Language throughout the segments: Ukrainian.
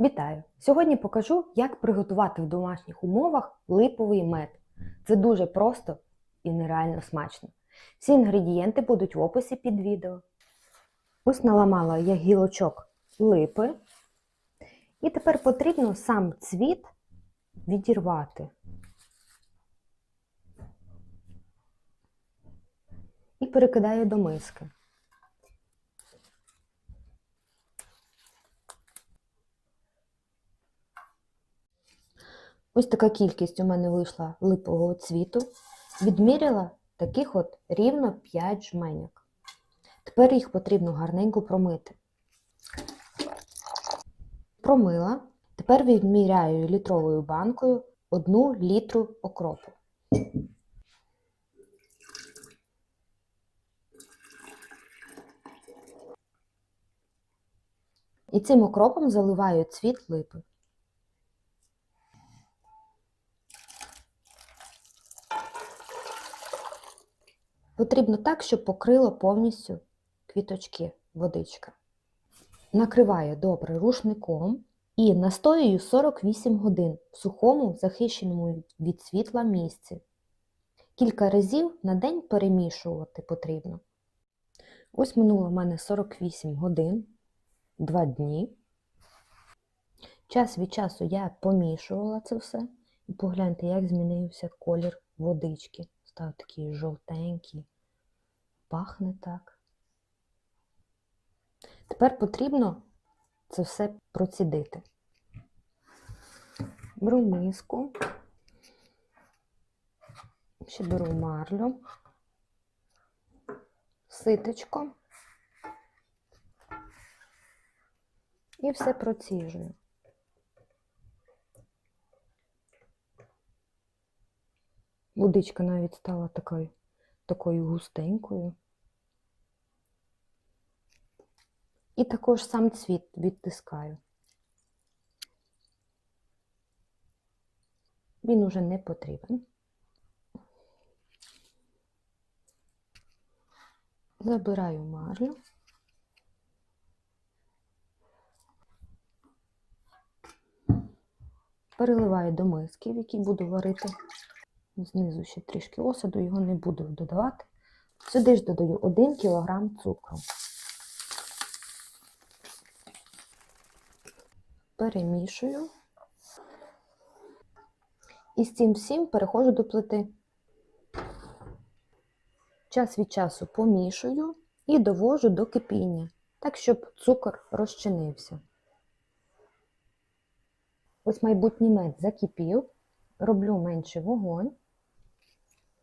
Вітаю! Сьогодні покажу, як приготувати в домашніх умовах липовий мед. Це дуже просто і нереально смачно. Всі інгредієнти будуть в описі під відео. Ось наламала я гілочок липи. І тепер потрібно сам цвіт відірвати. І перекидаю до миски. Ось така кількість у мене вийшла липового цвіту. Відміряла таких от рівно 5 жменьок. Тепер їх потрібно гарненько промити. Промила. Тепер відміряю літровою банкою 1 літру окропу. І цим окропом заливаю цвіт липи. Потрібно так, щоб покрило повністю квіточки водичка. Накриваю добре рушником і настоюю 48 годин в сухому, захищеному від світла місці. Кілька разів на день перемішувати потрібно. Ось минуло в мене 48 годин, 2 дні. Час від часу я помішувала це все. І погляньте, як змінився колір водички. Став такий жовтенький, пахне так. Тепер потрібно це все процідити. Беру миску, ще беру марлю, ситочко і все проціжую. Водичка навіть стала такою, такою густенькою. І також сам цвіт відтискаю. Він уже не потрібен. Забираю марлю. Переливаю до миски, в якій буду варити. Знизу ще трішки осаду, його не буду додавати. Сюди ж додаю 1 кг цукру. Перемішую. І з цим всім переходжу до плити. Час від часу помішую і довожу до кипіння, так, щоб цукор розчинився. Ось майбутній мед закипів, роблю менший вогонь,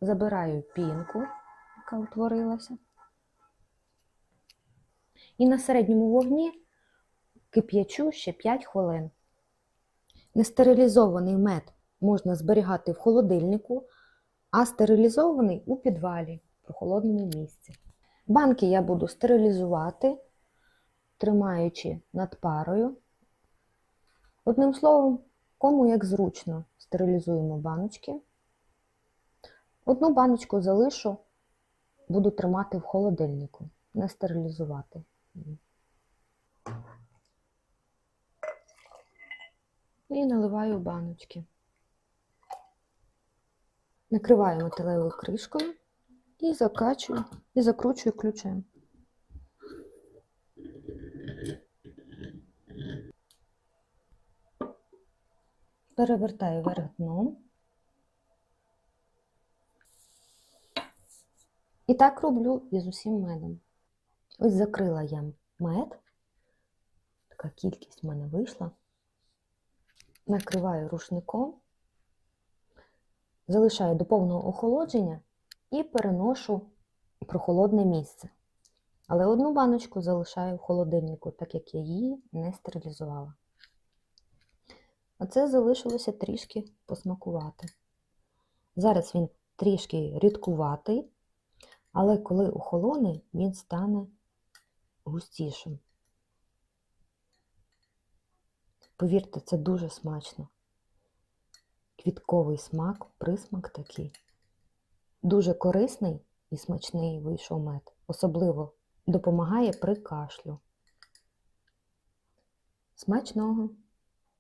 забираю пінку, яка утворилася. І на середньому вогні кип'ячу ще 5 хвилин. Нестерилізований мед можна зберігати в холодильнику, а стерилізований у підвалі в прохолодному місці. Банки я буду стерилізувати, тримаючи над парою. Одним словом, кому як зручно стерилізуємо баночки. Одну баночку залишу, буду тримати в холодильнику, не стерилізувати. І наливаю баночки. Накриваю металевою кришкою і закачую, і закручую ключем. Перевертаю вверх дном. І так роблю із усім медом. Ось закрила я мед. Така кількість в мене вийшла. Накриваю рушником, залишаю до повного охолодження і переношу в прохолодне місце. Але одну баночку залишаю в холодильнику, так як я її не стерилізувала. А це залишилося трішки посмакувати. Зараз він трішки рідкуватий, але коли охолоне, він стане густішим. Повірте, це дуже смачно. Квітковий смак, присмак такий. Дуже корисний і смачний вийшов мед. Особливо допомагає при кашлю. Смачного!